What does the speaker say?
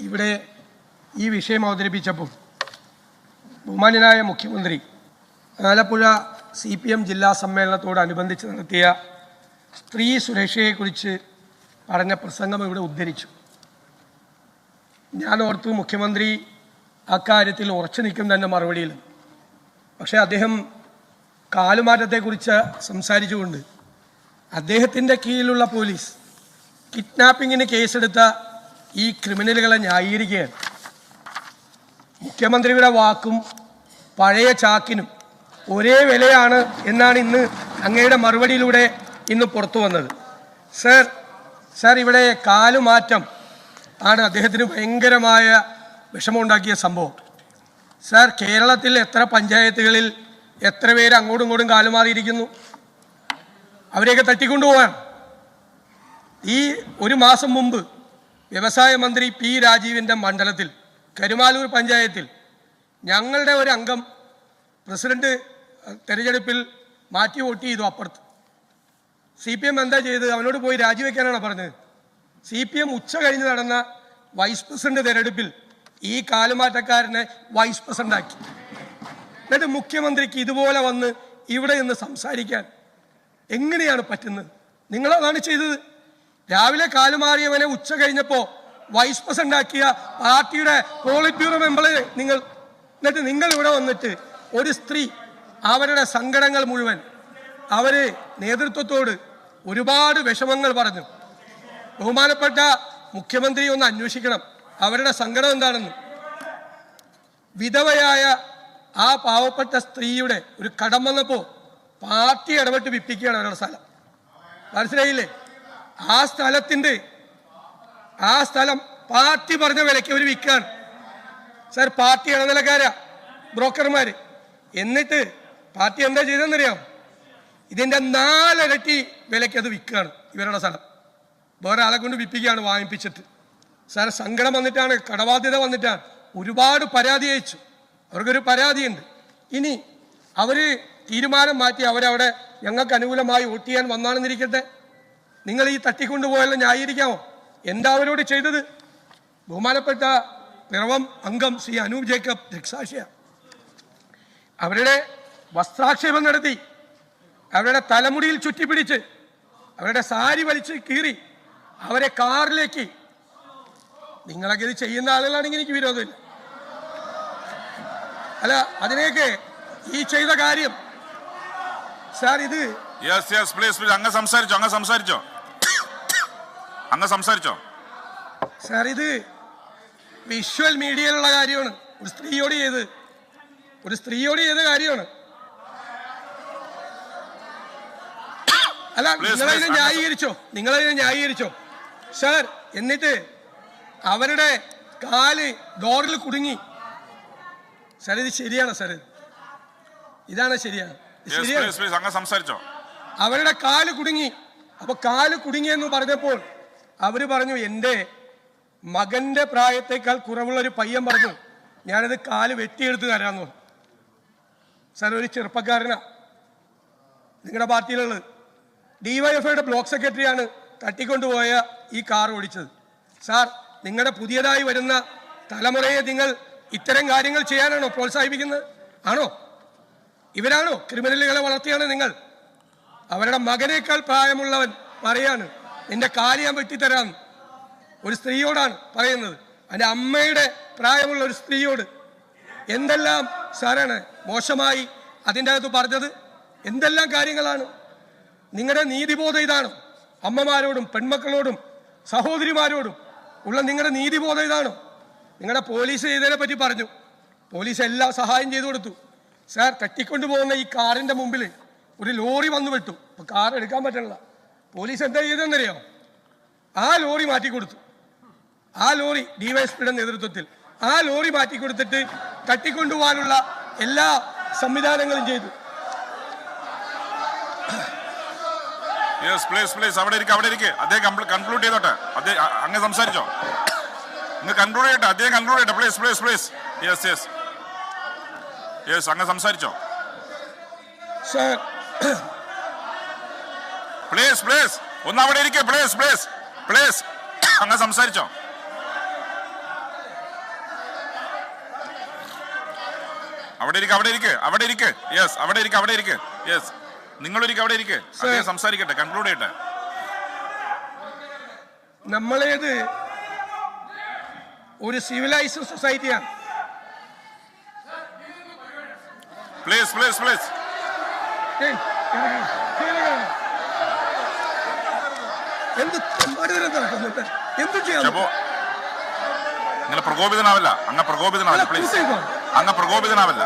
ഇവിടെ ഈ വിഷയം അവതരിപ്പിച്ചപ്പോൾ ബഹുമാന്യനായ മുഖ്യമന്ത്രി ആലപ്പുഴ സി പി എം ജില്ലാ സമ്മേളനത്തോടനുബന്ധിച്ച് നടത്തിയ സ്ത്രീ സുരക്ഷയെക്കുറിച്ച് പറഞ്ഞ പ്രസംഗം ഇവിടെ ഉദ്ധരിച്ചു. ഞാൻ ഓർത്തു മുഖ്യമന്ത്രി അക്കാര്യത്തിൽ ഉറച്ചു നിൽക്കും തന്നെ മറുപടിയിൽ. പക്ഷേ അദ്ദേഹം കാലുമാറ്റത്തെക്കുറിച്ച് സംസാരിച്ചുകൊണ്ട് അദ്ദേഹത്തിന്റെ കീഴിലുള്ള പോലീസ് കിഡ്നാപ്പിങ്ങിന് കേസെടുത്ത ഈ ക്രിമിനലുകളെ ന്യായീകരിക്കുകയാണ്. മുഖ്യമന്ത്രിയുടെ വാക്കും പഴയ ചാക്കിനും ഒരേ വിലയാണ് എന്നാണ് ഇന്ന് അങ്ങയുടെ മറുപടിയിലൂടെ ഇന്ന് പുറത്തു വന്നത്. സർ സർ ഇവിടെ കാലുമാറ്റം ആണ് അദ്ദേഹത്തിന് ഭയങ്കരമായ വിഷമമുണ്ടാക്കിയ സംഭവം. സർ കേരളത്തിൽ എത്ര പഞ്ചായത്തുകളിൽ എത്ര പേര് അങ്ങോട്ടും ഇങ്ങോട്ടും കാലുമാറിയിരിക്കുന്നു? അവരെയൊക്കെ തട്ടിക്കൊണ്ടുപോകാൻ ഈ ഒരു മാസം മുമ്പ് വ്യവസായ മന്ത്രി പി രാജീവിന്റെ മണ്ഡലത്തിൽ കരുമാലൂർ പഞ്ചായത്തിൽ ഞങ്ങളുടെ ഒരു അംഗം പ്രസിഡന്റ് തെരഞ്ഞെടുപ്പിൽ മാറ്റി വോട്ട് ചെയ്തു അപ്പുറത്ത്. സി പി എം എന്താ ചെയ്തത്? അവനോട് പോയി രാജിവെക്കാനാണ് പറഞ്ഞത്? സി പി എം ഉച്ച കഴിഞ്ഞ് നടന്ന വൈസ് പ്രസിഡന്റ് തെരഞ്ഞെടുപ്പിൽ ഈ കാലുമാറ്റക്കാരനെ വൈസ് പ്രസിഡന്റ് ആക്കി എന്നിട്ട് മുഖ്യമന്ത്രിക്ക് ഇതുപോലെ വന്ന് ഇവിടെ നിന്ന് സംസാരിക്കാൻ എങ്ങനെയാണ് പറ്റുന്നത്? നിങ്ങളതാണ് ചെയ്തത്. രാവിലെ കാലുമാറിയവനെ ഉച്ച കഴിഞ്ഞപ്പോ വൈസ് പ്രസിഡന്റ് ആക്കിയ പാർട്ടിയുടെ പോളിറ്റ് ബ്യൂറോ മെമ്പറെ നിങ്ങൾ എന്നിട്ട് നിങ്ങൾ ഇവിടെ വന്നിട്ട് ഒരു സ്ത്രീ അവരുടെ സങ്കടങ്ങൾ മുഴുവൻ അവർ നേതൃത്വത്തോട് ഒരുപാട് വിഷമങ്ങൾ പറഞ്ഞു. ബഹുമാനപ്പെട്ട മുഖ്യമന്ത്രി ഒന്ന് അന്വേഷിക്കണം. അവരുടെ സങ്കടം എന്താണെന്ന്. വിധവയായ ആ പാവപ്പെട്ട സ്ത്രീയുടെ ഒരു കടം വന്നപ്പോൾ പാർട്ടി ഇടപെട്ട് വിപ്പിക്കുകയാണ് അവരുടെ സ്ഥലം. മനസ്സിലായില്ലേ? ആ സ്ഥലത്തിന്റെ ആ സ്ഥലം പാർട്ടി പറഞ്ഞ വിലയ്ക്ക് അവർ വിൽക്കുകയാണ്. സാർ പാർട്ടി ഇടനിലക്കാരാ ബ്രോക്കർമാർ എന്നിട്ട് പാർട്ടി എന്താ ചെയ്തതെന്നറിയാം ഇതിന്റെ നാലിരട്ടി വിലയ്ക്ക് അത് വിൽക്കുകയാണ് ഇവരുടെ സ്ഥലം. വേറെ ആളെ കൊണ്ട് വിൽപ്പിക്കുകയാണ് വാങ്ങിപ്പിച്ചിട്ട്. സാർ സങ്കടം വന്നിട്ടാണ് കടബാധ്യത വന്നിട്ടാണ്. ഒരുപാട് പരാതി അയച്ചു. അവർക്കൊരു പരാതിയുണ്ട്. ഇനി അവർ തീരുമാനം മാറ്റി അവരവിടെ ഞങ്ങൾക്ക് അനുകൂലമായി വോട്ട് ചെയ്യാൻ വന്നാണെന്നിരിക്കട്ടെ. നിങ്ങൾ ഈ തട്ടിക്കൊണ്ടുപോയാലും ന്യായീകരിക്കാമോ? എന്താ അവരോട് ചെയ്തത്? ബഹുമാനപ്പെട്ട പിറവം അംഗം ശ്രീ അനൂപ് ജേക്കബ് ദൃക്സാക്ഷിയ അവരുടെ വസ്ത്രാക്ഷേപം നടത്തി അവരുടെ തലമുടിയിൽ ചുറ്റിപ്പിടിച്ച് അവരുടെ സാരി വലിച്ച് കീറി അവരെ കാറിലേക്ക്. നിങ്ങളൊക്കെ ഇത് ചെയ്യുന്ന ആളുകളാണെങ്കിൽ എനിക്ക് വിരോധമില്ല. അല്ല അതിനെയൊക്കെ ഈ ചെയ്ത കാര്യം. സാർ ഇത് അങ്ങ് സംസാരിച്ചോ അങ്ങ് സംസാരിച്ചോ. അങ്ങ് സംസാരിച്ചോ. സാർ ഇത് വിഷ്വൽ മീഡിയയിലുള്ള കാര്യമാണ്. ഒരു സ്ത്രീയോട് ചെയ്ത് ഒരു സ്ത്രീയോട് ചെയ്ത കാര്യമാണ്. അല്ല നിങ്ങളതിനെ ന്യായീകരിച്ചോ? നിങ്ങളതിനെ ന്യായീകരിച്ചോ? സാർ എന്നിട്ട് അവരുടെ കാൽ ഡോറിൽ കുടുങ്ങി. സാർ ഇത് ശരിയാണ് സാർ. ഇത്? ഇതാണ് ശരിയാണ്. സംസാരിച്ചോ. അവരുടെ കാൽ കുടുങ്ങി. അപ്പൊ കാൽ കുടുങ്ങിയെന്ന് പറഞ്ഞപ്പോൾ അവർ പറഞ്ഞു എന്റെ മകന്റെ പ്രായത്തേക്കാൾ കുറവുള്ള ഒരു പയ്യൻ പറഞ്ഞു ഞാനത് കാൽ വെട്ടിയെടുത്ത് തരാമെന്ന് സാർ ഒരു ചെറുപ്പക്കാരനാ. നിങ്ങളുടെ പാർട്ടിയിലുള്ളത്. ഡിവൈഎഫ്ഐയുടെ ബ്ലോക്ക് സെക്രട്ടറിയാണ് തട്ടിക്കൊണ്ടുപോയ ഈ കാർ ഓടിച്ചത്. സാർ നിങ്ങളുടെ പുതിയതായി വരുന്ന തലമുറയെ നിങ്ങൾ ഇത്തരം കാര്യങ്ങൾ ചെയ്യാനാണോ പ്രോത്സാഹിപ്പിക്കുന്നത്? ആണോ? ഇവരാണോ ക്രിമിനലുകളെ വളർത്തിയാണ് നിങ്ങൾ? അവരുടെ മകനേക്കാൾ പ്രായമുള്ളവൻ പറയാണ് നിന്റെ കാൽ ഞാൻ വെട്ടിത്തരാം ഒരു സ്ത്രീയോടാണ് പറയുന്നത്. എന്റെ അമ്മയുടെ പ്രായമുള്ള ഒരു സ്ത്രീയോട് എന്തെല്ലാം സാറാണ് മോശമായി അതിന്റെ അകത്ത് പറഞ്ഞത്? എന്തെല്ലാം കാര്യങ്ങളാണ്? നിങ്ങളുടെ നീതിബോധം ഇതാണ്. അമ്മമാരോടും പെൺമക്കളോടും സഹോദരിമാരോടും ഉള്ള നിങ്ങളുടെ നീതിബോധം ഇതാണ്. നിങ്ങളുടെ പോലീസ് ചെയ്തതിനെ പറ്റി പറഞ്ഞു. പോലീസ് എല്ലാം സഹായം ചെയ്തു കൊടുത്തു. സാർ തട്ടിക്കൊണ്ടു പോകുന്ന ഈ കാറിന്റെ മുമ്പിൽ ഒരു ലോറി വന്നു വിട്ടു. അപ്പോൾ കാർ എടുക്കാൻ പറ്റണില്ല. പോലീസ് എന്താ ചെയ്തെന്നറിയോ ആ ലോറി മാറ്റി കൊടുത്തു ആ ലോറി ഡിവൈഎസ്പിയുടെ നേതൃത്വത്തിൽ ആ ലോറി മാറ്റി കൊടുത്തിട്ട് തട്ടിക്കൊണ്ടുപോകാനുള്ള എല്ലാ സംവിധാനങ്ങളും ചെയ്തു. യെസ് പ്ലീസ് പ്ലീസ് അവിടെ ഇരിക്കുക അവിടെ ഇരിക്കുക അദ്ദേഹം കൺക്ലൂഡ് ചെയ്തോട്ടെ. അദ്ദേഹം അങ്ങ് സംസാരിച്ചോ? അങ്ങ് കൺക്ലൂഡ് ചെയ്യട്ടെ. അദ്ദേഹം കൺക്ലൂഡ് ചെയ്യട്ടെ. Please please please yes yes yes അങ്ങ് സംസാരിച്ചോ? സാർ പ്ലീസ് പ്ലീസ് ഒന്ന് അവിടെ ഇരിക്കെ. പ്ലീസ് പ്ലീസ് പ്ലീസ് അങ്ങ് സംസാരിച്ചോ. അവിടെ ഇരിക്കുക അവിടെ ഇരിക്കുക അവിടെ ഇരിക്കുക യെസ് അവിടെ ഇരിക്കുക അവിടെ ഇരിക്കുക യെസ് നിങ്ങളൊരിക്കൽ അവിടെ ഇരിക്കുക അതെ സംസാരിക്കട്ടെ കൺക്ലൂഡ് ചെയ്യട്ടെ. നമ്മളേത് ഒരു സിവിലൈസ്ഡ് സൊസൈറ്റിയാണ് പ്ലീസ് പ്ലീസ് പ്ലീസ് എന്ത് തെമ്മാടിത്തരം നടക്കുന്നുണ്ട് എന്ത് ചെയ്യാൻ ഷബോ നിങ്ങൾ പ്രകോപിതനാവില്ല. അങ്ങ് പ്രകോപിതനാവില്ല പ്ലീസ് അങ്ങ് പ്രകോപിതനാവില്ല.